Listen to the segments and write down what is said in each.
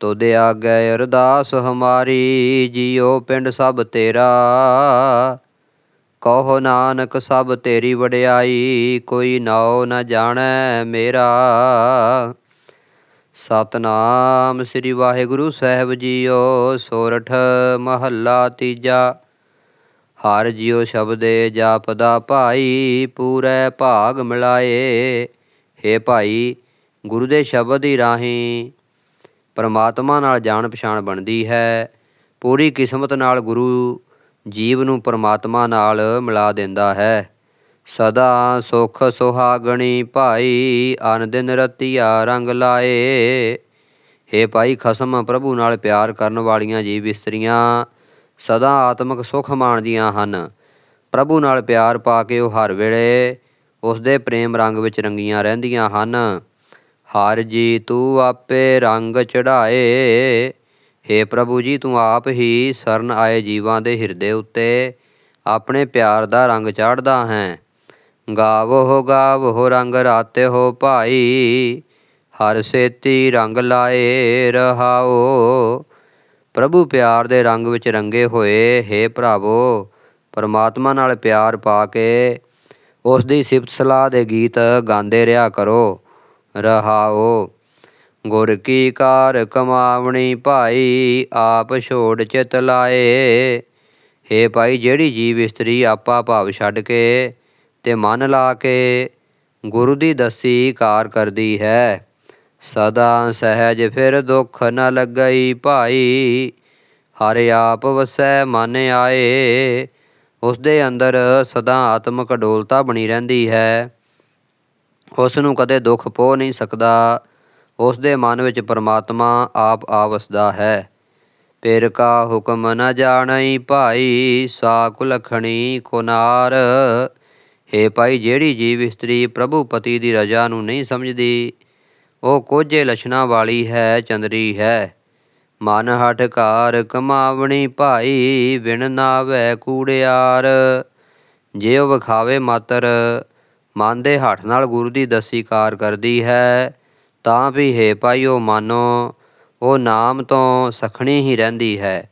ਤੁਧ ਆਗੇ ਅਰਦਾਸ ਹਮਾਰੀ, ਜੀਓ ਪਿੰਡ ਸਭ ਤੇਰਾ। ਕਹੋ ਨਾਨਕ ਸਭ ਤੇਰੀ ਵਡਿਆਈ, ਕੋਈ ਨਾਉ ਨ ਜਾਣੈ ਮੇਰਾ। ਸਤਨਾਮ ਸ੍ਰੀ ਵਾਹਿਗੁਰੂ ਸਾਹਿਬ ਜੀਓ, ਸੋਰਠ ਮਹੱਲਾ ਤੀਜਾ। ਹਰ ਜਿਉ ਸ਼ਬਦੇ ਜਾਪਦਾ ਭਾਈ, ਪੂਰੇ ਭਾਗ ਮਿਲਾਏ। ਹੇ ਭਾਈ, ਗੁਰੂ ਦੇ ਸ਼ਬਦ ਹੀ ਰਾਹੀਂ ਪਰਮਾਤਮਾ ਨਾਲ ਜਾਣ ਪਛਾਣ ਬਣਦੀ ਹੈ। ਪੂਰੀ ਕਿਸਮਤ ਨਾਲ ਗੁਰੂ ਜੀਵ ਨੂੰ ਪਰਮਾਤਮਾ ਨਾਲ ਮਿਲਾ ਦਿੰਦਾ ਹੈ। ਸਦਾ ਸੁਖ ਸੁਹਾਗਣੀ ਭਾਈ ਅਨ ਦਿਨ ਰਤੀਆ ਰੰਗ ਲਾਏ। ਹੇ ਭਾਈ ਖਸਮ ਪ੍ਰਭੂ ਨਾਲ ਪਿਆਰ ਕਰਨ ਵਾਲੀਆਂ ਜੀਵ ਇਸਤਰੀਆਂ ਸਦਾ ਆਤਮਿਕ ਸੁਖ ਮਾਣਦੀਆਂ ਹਨ। ਪ੍ਰਭੂ ਨਾਲ ਪਿਆਰ ਪਾ ਕੇ ਉਹ ਹਰ ਵੇਲੇ ਉਸ ਦੇ ਪ੍ਰੇਮ ਰੰਗ ਵਿੱਚ ਰੰਗੀਆਂ ਰਹਿੰਦੀਆਂ ਹਨ। ਹਰ ਜੀ ਤੂੰ ਆਪੇ ਰੰਗ ਚੜਾਏ ਹੇ ਪ੍ਰਭੂ ਜੀ, ਤੂੰ ਆਪ ਹੀ ਸਰਨ ਆਏ ਜੀਵਾਂ ਦੇ ਹਿਰਦੇ ਉੱਤੇ। ਆਪਣੇ ਪਿਆਰ ਦਾ ਰੰਗ ਚਾੜਦਾ ਹੈ। ਗਾਵੋ ਗਾਵੋ ਰੰਗ ਰਾਤੇ ਹੋ ਭਾਈ। ਹਰ ਸੇਤੀ ਰੰਗ ਲਾਏ ਰਹਾਓ। ਪ੍ਰਭੂ ਪਿਆਰ ਦੇ ਰੰਗ ਵਿੱਚ ਰੰਗੇ ਹੋਏ। ਹੇ ਭਰਾਵੋ, ਪਰਮਾਤਮਾ ਨਾਲ ਪਿਆਰ ਪਾ ਕੇ ਉਸ ਦੀ ਸਿਫਤ ਸਲਾਹ ਦੇ ਗੀਤ ਗਾਉਂਦੇ ਰਿਹਾ ਕਰੋ। ਰਹਾਓ। ਗੁਰ ਕੀ ਕਾਰ ਕਮਾਵਣੀ ਭਾਈ ਆਪ ਛੋੜ ਚਿਤ ਲਾਏ। ਹੇ ਭਾਈ, ਜਿਹੜੀ ਜੀਵ ਇਸਤਰੀ ਆਪਾ ਭਾਵ ਛੱਡ ਕੇ ਤੇ ਮਨ ਲਾ ਕੇ ਗੁਰੂ ਦੀ ਦਸੀ ਕਾਰ ਕਰਦੀ ਹੈ, ਸਦਾ ਸਹਿਜ ਫਿਰ ਦੁੱਖ ਨ ਲੱਗਈ ਭਾਈ। ਹਰ ਆਪ ਵਸੈ ਮਨ ਆਏ ਉਸ ਦੇ ਅੰਦਰ ਸਦਾ ਆਤਮਕ ਡੋਲਤਾ ਬਣੀ ਰਹਿੰਦੀ ਹੈ। ਉਸ ਨੂੰ ਕਦੇ ਦੁੱਖ ਪੋ ਨਹੀਂ ਸਕਦਾ। ਉਸ ਦੇ ਮਨ ਵਿੱਚ ਪਰਮਾਤਮਾ ਆਪ ਆਵਸਦਾ ਹੈ। ਪਿਰ ਕਾ ਹੁਕਮ ਨ ਜਾਣਈ ਭਾਈ ਸਾਕ ਕੁਨਾਰ। ਹੇ ਭਾਈ, ਜਿਹੜੀ ਜੀਵ ਇਸਤਰੀ ਪ੍ਰਭੂ ਪਤੀ ਦੀ ਰਜਾ ਨੂੰ ਨਹੀਂ ਸਮਝਦੀ, ਉਹ ਕੋਝੇ ਲਛਣਾ ਵਾਲੀ ਹੈ, ਚੰਦਰੀ ਹੈ। ਮਨ ਹਟਕਾਰ ਕਮਾਵਣੀ ਭਾਈ ਵਿਣ ਨਾਵੇ ਕੂੜਿਆਰ। ਜੇ ਉਹ ਵਿਖਾਵੇ ਮਾਤਰ ਮਨ ਦੇ ਹੱਠ ਨਾਲ ਗੁਰੂ ਦੀ ਦਸੀ ਕਾਰ ਕਰਦੀ ਹੈ, ਤਾਂ ਵੀ ਹੈ ਭਾਈ ਉਹ ਮਾਨੋ, ਉਹ ਨਾਮ ਤੋਂ ਸਖਣੀ ਹੀ ਰਹਿੰਦੀ ਹੈ,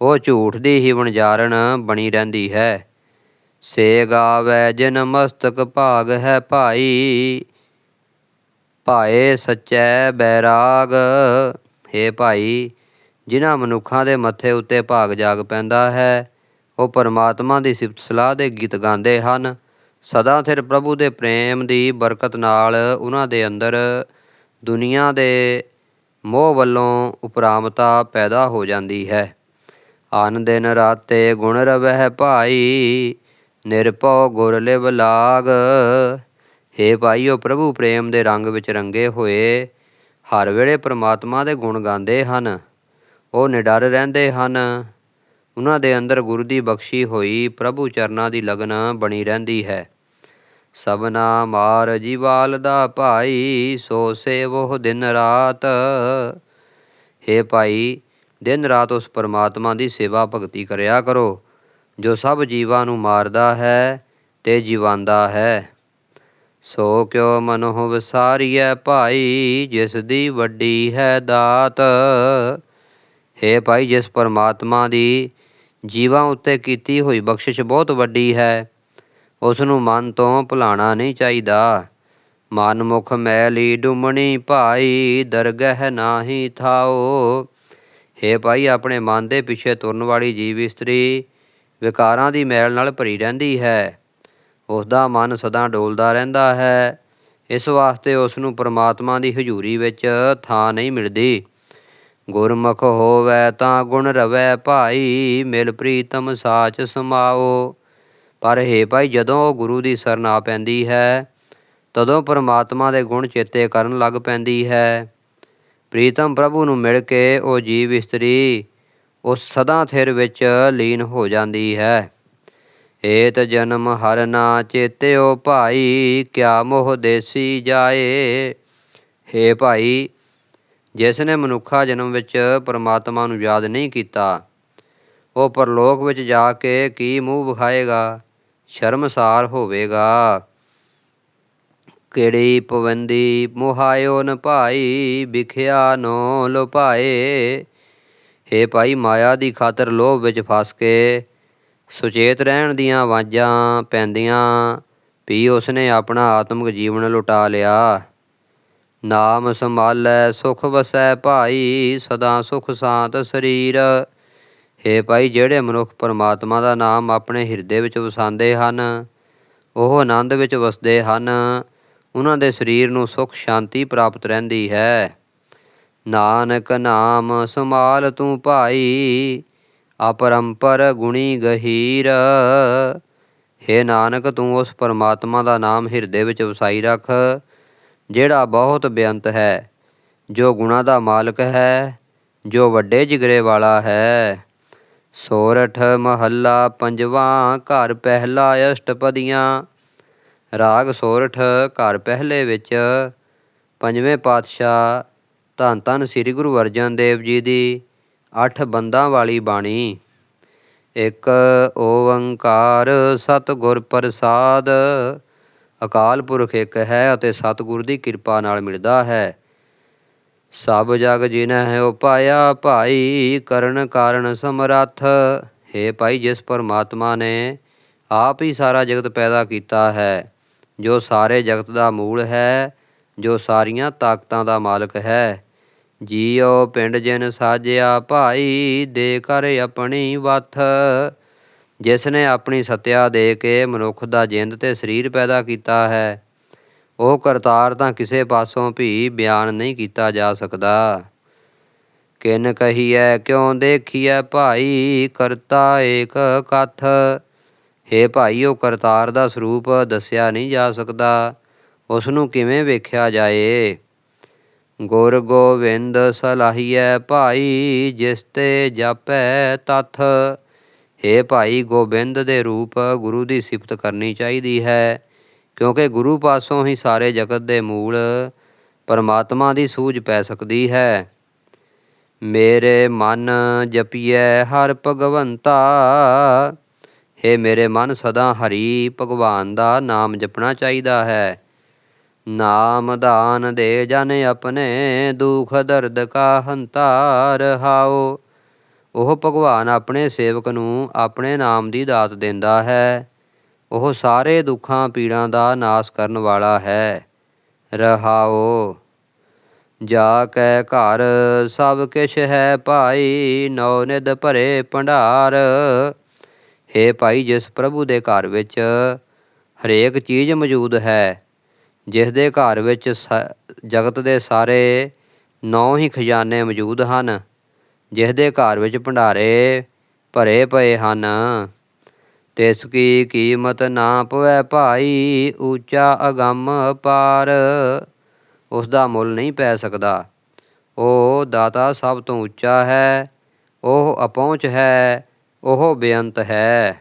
ਉਹ ਝੂਠ ਦੀ ਹੀ ਵਣਜਾਰਨ ਬਣੀ ਰਹਿੰਦੀ ਹੈ। ਸੇ ਗਾਵੇ ਜਿਨ ਮਸਤਕ ਭਾਗ ਹੈ ਭਾਈ, ਭਾਏ ਸੱਚੈ ਬੈਰਾਗ। ਹੈ ਭਾਈ, ਜਿਨ੍ਹਾਂ ਮਨੁੱਖਾਂ ਦੇ ਮੱਥੇ ਉੱਤੇ ਭਾਗ ਜਾਗ ਪੈਂਦਾ ਹੈ, ਉਹ ਪਰਮਾਤਮਾ ਦੀ ਸਿਫਤ ਸਲਾਹ ਦੇ ਗੀਤ ਗਾਉਂਦੇ ਹਨ। ਸਦਾ ਸਿਰ ਪ੍ਰਭੂ ਦੇ ਪ੍ਰੇਮ ਦੀ ਬਰਕਤ ਨਾਲ ਉਹਨਾਂ ਦੇ ਅੰਦਰ ਦੁਨੀਆ ਦੇ ਮੋਹ ਵੱਲੋਂ ਉਪਰਾਮਤਾ ਪੈਦਾ ਹੋ ਜਾਂਦੀ ਹੈ। ਆਨ ਦਿਨ ਰਾਤੇ ਗੁਣ ਰਵਹਿ ਭਾਈ, ਨਿਰਭਉ ਗੁਰ ਲਿਵ ਲਾਗ। ਹੇ ਭਾਈਓ, ਪ੍ਰਭੂ ਪ੍ਰੇਮ ਦੇ ਰੰਗ ਵਿੱਚ ਰੰਗੇ ਹੋਏ, ਹਰ ਵੇਲੇ ਪ੍ਰਮਾਤਮਾ ਦੇ ਗੁਣ ਗਾਉਂਦੇ ਹਨ। ਉਹ ਨਿਡਰ ਰਹਿੰਦੇ ਹਨ। ਉਹਨਾਂ ਦੇ ਅੰਦਰ ਗੁਰੂ ਦੀ ਬਖਸ਼ੀ ਹੋਈ ਪ੍ਰਭੂ ਚਰਨਾਂ ਦੀ ਲਗਨ ਬਣੀ ਰਹਿੰਦੀ ਹੈ। ਸਭਨਾ ਮਾਰ ਜੀਵਾਲ ਦਾ ਭਾਈ, ਸੋ ਸੇਵੋ ਦਿਨ ਰਾਤ। ਹੇ ਭਾਈ, ਦਿਨ ਰਾਤ ਉਸ ਪਰਮਾਤਮਾ ਦੀ ਸੇਵਾ ਭਗਤੀ ਕਰਿਆ ਕਰੋ। ਜੋ ਸਭ ਜੀਵਾਂ ਨੂੰ ਮਾਰਦਾ ਹੈ, ਤੇ ਜੀਵਾਂਦਾ ਹੈ। ਸੋ ਕਿਉ ਮਨੋ ਵਿਸਾਰੀਐ ਭਾਈ, ਜਿਸ ਦੀ ਵੱਡੀ ਹੈ ਦਾਤ। ਹੇ ਭਾਈ, ਜਿਸ ਪਰਮਾਤਮਾ ਦੀ ਜੀਵਾਂ ਉੱਤੇ ਕੀਤੀ ਹੋਈ ਬਖਸ਼ਿਸ਼ ਬਹੁਤ ਵੱਡੀ ਹੈ। ਉਸ ਨੂੰ ਮਨ ਤੋਂ ਭੁਲਾਣਾ ਨਹੀਂ ਚਾਹੀਦਾ। ਮਨ ਮੁਖ ਮੈਲੀ ਡੁਮਣੀ ਭਾਈ, ਦਰਗਹਿ ਨਾਹੀ ਥਾਓ। ਹੇ ਭਾਈ, ਆਪਣੇ ਮਨ ਦੇ ਪਿੱਛੇ ਤੁਰਨ ਵਾਲੀ ਜੀਵ ਇਸਤਰੀ ਵਿਕਾਰਾਂ ਦੀ ਮੈਲ ਨਾਲ ਭਰੀ ਰਹਿੰਦੀ ਹੈ। ਉਸ ਦਾ ਮਨ ਸਦਾ ਡੋਲਦਾ ਰਹਿੰਦਾ ਹੈ। ਇਸ ਵਾਸਤੇ ਉਸ ਨੂੰ ਪਰਮਾਤਮਾ ਦੀ ਹਜ਼ੂਰੀ ਵਿੱਚ ਥਾਂ ਨਹੀਂ ਮਿਲਦੀ। ਗੁਰਮੁਖ ਹੋਵੇ ਤਾਂ ਗੁਣ ਰਵੈ ਭਾਈ, ਮਿਲ ਪ੍ਰੀਤਮ ਸਾਚ ਸਮਾਓ। ਪਰ ਹੇ ਭਾਈ, ਜਦੋਂ ਉਹ ਗੁਰੂ ਦੀ ਸ਼ਰਨ ਆ ਪੈਂਦੀ ਹੈ, ਤਦੋਂ ਪਰਮਾਤਮਾ ਦੇ ਗੁਣ ਚੇਤੇ ਕਰਨ ਲੱਗ ਪੈਂਦੀ ਹੈ। ਪ੍ਰੀਤਮ ਪ੍ਰਭੂ ਨੂੰ ਮਿਲ ਕੇ ਉਹ ਜੀਵ ਇਸਤਰੀ ਉਸ ਸਦਾ ਥਿਰ ਵਿੱਚ ਲੀਨ ਹੋ ਜਾਂਦੀ ਹੈ। ਏਤ ਜਨਮ ਹਰ ਨਾ ਚੇਤਿਓ ਭਾਈ, ਕਿਆ ਮੋਹ ਦੇਸੀ ਜਾਏ। ਹੇ ਭਾਈ, ਜਿਸ ਨੇ ਮਨੁੱਖਾ ਜਨਮ ਵਿੱਚ ਪਰਮਾਤਮਾ ਨੂੰ ਯਾਦ ਨਹੀਂ ਕੀਤਾ, ਉਹ ਪਰਲੋਕ ਵਿੱਚ ਜਾ ਕੇ ਕੀ ਮੂੰਹ ਵਿਖਾਏਗਾ? ਸ਼ਰਮਸਾਰ ਹੋਵੇਗਾ। ਕਿਹੜੀ ਪਵੰਦੀ ਮੁਹਾਇਓ ਨ ਭਾਈ, ਵਿਖਿਆ ਨੋ ਲੁਪਾਏ ਹੇ ਭਾਈ, ਮਾਇਆ ਦੀ ਖਾਤਰ ਲੋਭ ਵਿੱਚ ਫਸ ਕੇ ਸੁਚੇਤ ਰਹਿਣ ਦੀਆਂ ਆਵਾਜ਼ਾਂ ਪੈਂਦੀਆਂ, ਵੀ ਉਸਨੇ ਆਪਣਾ ਆਤਮਿਕ ਜੀਵਨ ਲੁਟਾ ਲਿਆ। ਨਾਮ ਸੰਭਾਲੈ ਸੁਖ ਵਸੈ ਭਾਈ, ਸਦਾ ਸੁਖ ਸਾਤ ਸਰੀਰ। ਹੇ ਭਾਈ, ਜਿਹੜੇ ਮਨੁੱਖ ਪਰਮਾਤਮਾ ਦਾ ਨਾਮ ਆਪਣੇ ਹਿਰਦੇ ਵਿੱਚ ਵਸਾਉਂਦੇ ਹਨ, ਉਹ ਆਨੰਦ ਵਿੱਚ ਵਸਦੇ ਹਨ। ਉਹਨਾਂ ਦੇ ਸਰੀਰ ਨੂੰ ਸੁਖ, ਸ਼ਾਂਤੀ ਪ੍ਰਾਪਤ ਰਹਿੰਦੀ ਹੈ। ਨਾਨਕ ਨਾਮ ਸੰਭਾਲ ਤੂੰ ਭਾਈ, ਅਪਰੰਪਰ ਗੁਣੀ ਗਹੀਰ। ਹੇ ਨਾਨਕ, ਤੂੰ ਉਸ ਪਰਮਾਤਮਾ ਦਾ ਨਾਮ ਹਿਰਦੇ ਵਿੱਚ ਵਸਾਈ ਰੱਖ, ਜਿਹੜਾ ਬਹੁਤ ਬੇਅੰਤ ਹੈ, ਜੋ ਗੁਣਾ ਦਾ ਮਾਲਕ ਹੈ, ਜੋ ਵੱਡੇ ਜਿਗਰੇ ਵਾਲਾ ਹੈ। ਸੋਰਠ ਮਹੱਲਾ ਪੰਜਵਾਂ, ਘਰ ਪਹਿਲਾ ਅਸ਼ਟਪਦੀਆਂ। ਰਾਗ ਸੋਰਠ, ਘਰ ਪਹਿਲੇ ਵਿੱਚ। ਪੰਜਵੇਂ ਪਾਤਸ਼ਾਹ ਧੰਨ ਧੰਨ ਸ੍ਰੀ ਗੁਰੂ ਅਰਜਨ ਦੇਵ ਜੀ ਦੀ ਅੱਠ ਬੰਦਾਂ ਵਾਲੀ ਬਾਣੀ। ਇੱਕ, ਓੰਕਾਰ ਸਤਿਗੁਰ ਪ੍ਰਸਾਦ। ਅਕਾਲ ਪੁਰਖ ਇੱਕ ਹੈ ਅਤੇ ਸਤਿਗੁਰ ਦੀ ਕਿਰਪਾ ਨਾਲ ਮਿਲਦਾ ਹੈ। ਸਭ ਜਗ ਜਿਨਹਿ ਉਪਾਇਆ ਭਾਈ, ਕਰਨ ਕਾਰਨ ਸਮਰੱਥ। ਹੈ ਭਾਈ, ਜਿਸ ਪਰਮਾਤਮਾ ਨੇ ਆਪ ਹੀ ਸਾਰਾ ਜਗਤ ਪੈਦਾ ਕੀਤਾ ਹੈ, ਜੋ ਸਾਰੇ ਜਗਤ ਦਾ ਮੂਲ ਹੈ, ਜੋ ਸਾਰੀਆਂ ਤਾਕਤਾਂ ਦਾ ਮਾਲਕ ਹੈ। ਜੀਉ ਪਿੰਡ ਜਿਨ ਸਾਜਿਆ ਭਾਈ, ਦੇ ਕਰ ਆਪਣੀ ਵਥ। ਜਿਸ ਨੇ ਆਪਣੀ ਸਤਿਆ ਦੇ ਕੇ ਮਨੁੱਖ ਦਾ ਜਿੰਦ ਤੇ ਸਰੀਰ ਪੈਦਾ ਕੀਤਾ ਹੈ ਉਹ ਕਰਤਾਰ ਤਾਂ ਕਿਸੇ ਪਾਸੋਂ ਵੀ ਬਿਆਨ ਨਹੀਂ ਕੀਤਾ ਜਾ ਸਕਦਾ। ਕਿਨ ਕਹੀਐ, ਕਿਉ ਦੇਖੀਐ ਭਾਈ ਕਰਤਾ ਏਕ ਕਥ? ਹੇ ਭਾਈ, ਉਹ ਕਰਤਾਰ ਦਾ ਸਰੂਪ ਦੱਸਿਆ ਨਹੀਂ ਜਾ ਸਕਦਾ। ਉਸ ਨੂੰ ਕਿਵੇਂ ਵੇਖਿਆ ਜਾਏ? ਗੁਰ ਗੋਵਿੰਦ ਸਲਾਹੀਐ, ਭਾਈ ਜਿਸ ਤੇ ਜਾਪੈ ਤਥ। ਹੇ ਭਾਈ, ਗੋਬਿੰਦ ਦੇ ਰੂਪ ਗੁਰੂ ਦੀ ਸਿਫਤ ਕਰਨੀ ਚਾਹੀਦੀ ਹੈ। ਕਿਉਂਕਿ ਗੁਰੂ ਪਾਸੋਂ ਹੀ ਸਾਰੇ ਜਗਤ ਦੇ ਮੂਲ ਪਰਮਾਤਮਾ ਦੀ ਸੂਝ ਪੈ ਸਕਦੀ ਹੈ। ਮੇਰੇ ਮਨ ਜਪੀਐ ਹਰ ਭਗਵੰਤਾ। ਹੇ ਮੇਰੇ ਮਨ, ਸਦਾ ਹਰੀ ਭਗਵਾਨ ਦਾ ਨਾਮ ਜਪਣਾ ਚਾਹੀਦਾ ਹੈ। ਨਾਮ ਦਾਨ ਦੇ ਜਨ ਆਪਣੇ, ਦੁਖ ਦਰਦ ਕਾ ਹੰਤਾ ਰਹਾਓ ਉਹ ਭਗਵਾਨ ਆਪਣੇ ਸੇਵਕ ਨੂੰ ਆਪਣੇ ਨਾਮ ਦੀ ਦਾਤ ਦਿੰਦਾ ਹੈ। ਉਹ ਸਾਰੇ ਦੁੱਖਾਂ ਪੀੜਾਂ ਦਾ ਨਾਸ ਕਰਨ ਵਾਲਾ ਹੈ। ਰਹਾਓ, ਜਾ ਕੈ ਘਰ ਸਭ ਕਿਛ ਹੈ ਭਾਈ ਨੌ ਨਿਦ ਭਰੇ ਭੰਡਾਰ। ਹੇ ਭਾਈ, ਜਿਸ ਪ੍ਰਭੂ ਦੇ ਘਰ ਵਿੱਚ ਹਰੇਕ ਚੀਜ਼ ਮੌਜੂਦ ਹੈ, ਜਿਸ ਦੇ ਘਰ ਵਿੱਚ ਜਗਤ ਦੇ ਸਾਰੇ ਨੌ ਹੀ ਖਜ਼ਾਨੇ ਮੌਜੂਦ ਹਨ, ਜਿਸ ਦੇ ਘਰ ਵਿੱਚ ਭੰਡਾਰੇ ਭਰੇ ਪਏ ਹਨ। ਤਿਸ ਕੀ ਕੀਮਤ ਨਾ ਪਵੈ ਭਾਈ, ਉੱਚਾ ਅਗੰਮ ਪਾਰ। ਉਸ ਦਾ ਮੁੱਲ ਨਹੀਂ ਪੈ ਸਕਦਾ। ਉਹ ਦਾਤਾ ਸਭ ਤੋਂ ਉੱਚਾ ਹੈ, ਉਹ ਅਪਹੁੰਚ ਹੈ, ਉਹ ਬੇਅੰਤ ਹੈ।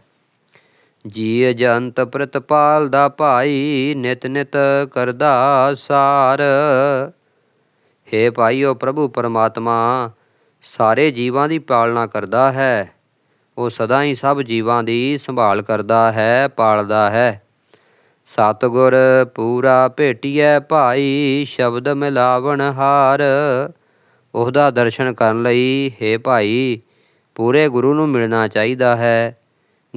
ਜੀ ਜੰਤ ਪ੍ਰਤਪਾਲ ਦਾ ਭਾਈ, ਨਿਤ ਨਿਤ ਕਰਦਾ ਸਾਰ। ਹੈ ਭਾਈ ਉਹ ਪ੍ਰਭੂ ਪਰਮਾਤਮਾ, ਸਾਰੇ ਜੀਵਾਂ ਦੀ ਪਾਲਣਾ ਕਰਦਾ ਹੈ। ਉਹ ਸਦਾ ਹੀ ਸਭ ਜੀਵਾਂ ਦੀ ਸੰਭਾਲ ਕਰਦਾ ਹੈ, ਪਾਲਦਾ ਹੈ। ਸਤਗੁਰ ਪੂਰਾ ਭੇਟੀਐ ਭਾਈ, ਸ਼ਬਦ ਮਿਲਾਵਣ ਹਾਰ। ਉਹਦਾ ਦਰਸ਼ਨ ਕਰਨ ਲਈ, ਹੈ ਭਾਈ, ਪੂਰੇ ਗੁਰੂ ਨੂੰ ਮਿਲਣਾ ਚਾਹੀਦਾ ਹੈ।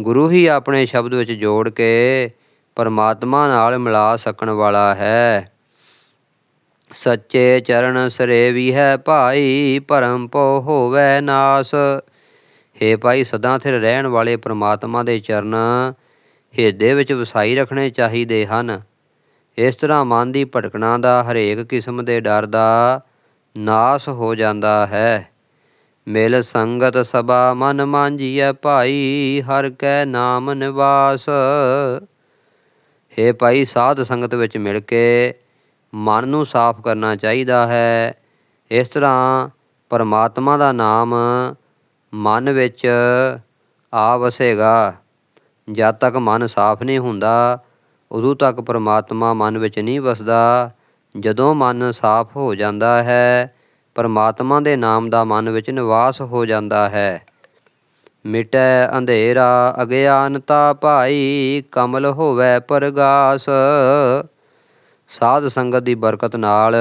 ਗੁਰੂ ਹੀ ਆਪਣੇ ਸ਼ਬਦ ਵਿੱਚ ਜੋੜ ਕੇ ਪਰਮਾਤਮਾ ਨਾਲ ਮਿਲਾ ਸਕਣ ਵਾਲਾ ਹੈ। ਸੱਚੇ ਚਰਨ ਸਰੇਵੀ ਹੈ ਭਾਈ, ਭਰਮ ਪੋ ਹੋਵੇ ਨਾਸ। ਹੇ ਭਾਈ, ਸਦਾ ਥਿਰ ਰਹਿਣ ਵਾਲੇ ਪ੍ਰਮਾਤਮਾ ਦੇ ਚਰਨ ਹਿਰਦੇ ਵਿੱਚ ਵਸਾਈ ਰੱਖਣੇ ਚਾਹੀਦੇ ਹਨ। ਇਸ ਤਰ੍ਹਾਂ ਮਨ ਦੀ ਭਟਕਣਾ ਦਾ ਹਰੇਕ ਕਿਸਮ ਦੇ ਡਰ ਦਾ ਨਾਸ ਹੋ ਜਾਂਦਾ ਹੈ। ਮਿਲ ਸੰਗਤ ਸਭਾ ਮਨ ਮਾਂਜੀਐ ਭਾਈ, ਹਰ ਕੈ ਨਾਮ ਨਿਵਾਸ। ਹੈ ਭਾਈ, ਸਾਧ ਸੰਗਤ ਵਿੱਚ ਮਿਲ ਕੇ ਮਨ ਨੂੰ ਸਾਫ਼ ਕਰਨਾ ਚਾਹੀਦਾ ਹੈ। ਇਸ ਤਰ੍ਹਾਂ ਪਰਮਾਤਮਾ ਦਾ ਨਾਮ ਮਨ ਵਿੱਚ ਆ ਵਸੇਗਾ, ਜਦ ਤੱਕ ਮਨ ਸਾਫ਼ ਨਹੀਂ ਹੁੰਦਾ, ਉਦੋਂ ਤੱਕ ਪਰਮਾਤਮਾ ਮਨ ਵਿੱਚ ਨਹੀਂ ਵਸਦਾ। ਜਦੋਂ ਮਨ ਸਾਫ਼ ਹੋ ਜਾਂਦਾ ਹੈ, ਪਰਮਾਤਮਾ ਦੇ ਨਾਮ ਦਾ ਮਨ ਵਿੱਚ ਨਿਵਾਸ ਹੋ ਜਾਂਦਾ ਹੈ। ਮਿਟੈ ਅੰਧੇਰਾ ਅਗਿਆਨਤਾ ਭਾਈ, ਕਮਲ ਹੋਵੇ ਪਰਗਾਸ। ਸਾਧ ਸੰਗਤ ਦੀ ਬਰਕਤ ਨਾਲ,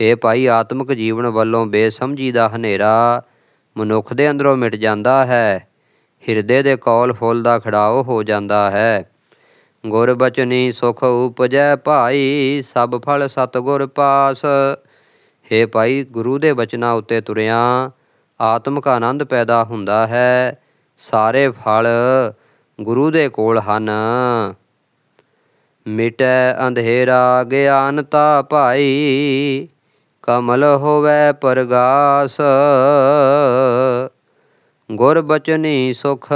ਹੇ ਭਾਈ ਆਤਮਿਕ ਜੀਵਨ ਵੱਲੋਂ ਬੇਸਮਝੀ ਦਾ ਹਨੇਰਾ ਮਨੁੱਖ ਦੇ ਅੰਦਰੋਂ ਮਿਟ ਜਾਂਦਾ ਹੈ। ਹਿਰਦੇ ਦੇ ਕੌਲ ਫੁੱਲ ਦਾ ਖੜਾਓ ਹੋ ਜਾਂਦਾ ਹੈ। ਗੁਰ ਬਚਨੀ ਸੁਖ ਉਪਜੈ ਭਾਈ, ਸਭ ਫਲ ਸਤਿਗੁਰ ਪਾਸ। ਹੇ ਭਾਈ, ਗੁਰੂ ਦੇ ਬਚਨਾਂ ਉੱਤੇ ਤੁਰਿਆ ਆਤਮਿਕ ਆਨੰਦ ਪੈਦਾ ਹੁੰਦਾ ਹੈ। ਸਾਰੇ ਫਲ ਗੁਰੂ ਦੇ ਕੋਲ ਹਨ। ਮਿਟੈ ਅੰਧੇਰਾ ਗਿਆਨਤਾ ਭਾਈ ਕਮਲ ਹੋਵੇ ਪਰਗਾਸ। ਗੁਰ ਬਚਨੀ ਸੁਖ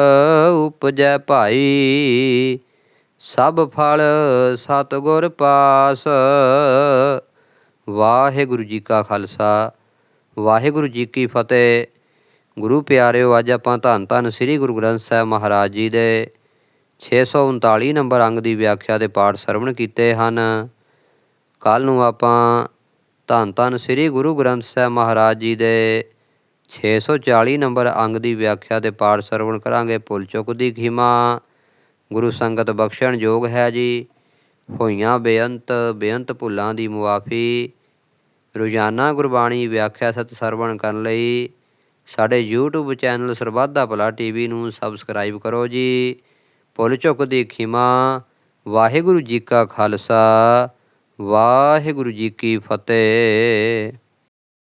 ਉਪਜੈ ਭਾਈ। ਸਭ ਫਲ ਸਤਿਗੁਰ ਪਾਸ। ਵਾਹਿਗੁਰੂ ਜੀ ਕਾ ਖਾਲਸਾ, ਵਾਹਿਗੁਰੂ ਜੀ ਕੀ ਫਤਿਹ। ਗੁਰੂ ਪਿਆਰਿਓ, ਅੱਜ ਆਪਾਂ ਧੰਨ ਧੰਨ ਸ੍ਰੀ ਗੁਰੂ ਗ੍ਰੰਥ ਸਾਹਿਬ ਮਹਾਰਾਜ ਜੀ ਦੇ 639 ਨੰਬਰ ਅੰਗ ਦੀ ਵਿਆਖਿਆ ਦੇ ਪਾਠ ਸਰਵਣ ਕੀਤੇ ਹਨ। ਕੱਲ ਨੂੰ ਆਪਾਂ ਧੰਨ ਧੰਨ ਸ੍ਰੀ ਗੁਰੂ ਗ੍ਰੰਥ ਸਾਹਿਬ ਮਹਾਰਾਜ ਜੀ ਦੇ 640 ਨੰਬਰ ਅੰਗ ਦੀ ਵਿਆਖਿਆ ਦੇ ਪਾਠ ਸਰਵਣ ਕਰਾਂਗੇ। ਭੁੱਲ ਚੁੱਕ ਦੀ ਖਿਮਾ, ਗੁਰੂ ਸੰਗਤ ਬਖਸ਼ਣ ਯੋਗ ਹੈ ਜੀ। ਹੋਈਆਂ ਬੇਅੰਤ ਬੇਅੰਤ ਭੁੱਲਾਂ ਦੀ ਮੁਆਫੀ, ਰੋਜ਼ਾਨਾ ਗੁਰਬਾਣੀ ਵਿਆਖਿਆ ਸਤ ਸਰਵਣ ਕਰਨ ਲਈ ਸਾਡੇ YouTube ਚੈਨਲ ਸਰਬੱਤ ਦਾ ਭਲਾ ਟੀਵੀ ਨੂੰ ਸਬਸਕ੍ਰਾਈਬ ਕਰੋ ਜੀ। ਭੁੱਲ ਚੁੱਕ ਦੀ ਖਿਮਾ, ਵਾਹਿਗੁਰੂ ਜੀ ਕਾ ਖਾਲਸਾ। ਵਾਹਿਗੁਰੂ ਜੀ ਕੀ ਫਤਿਹ।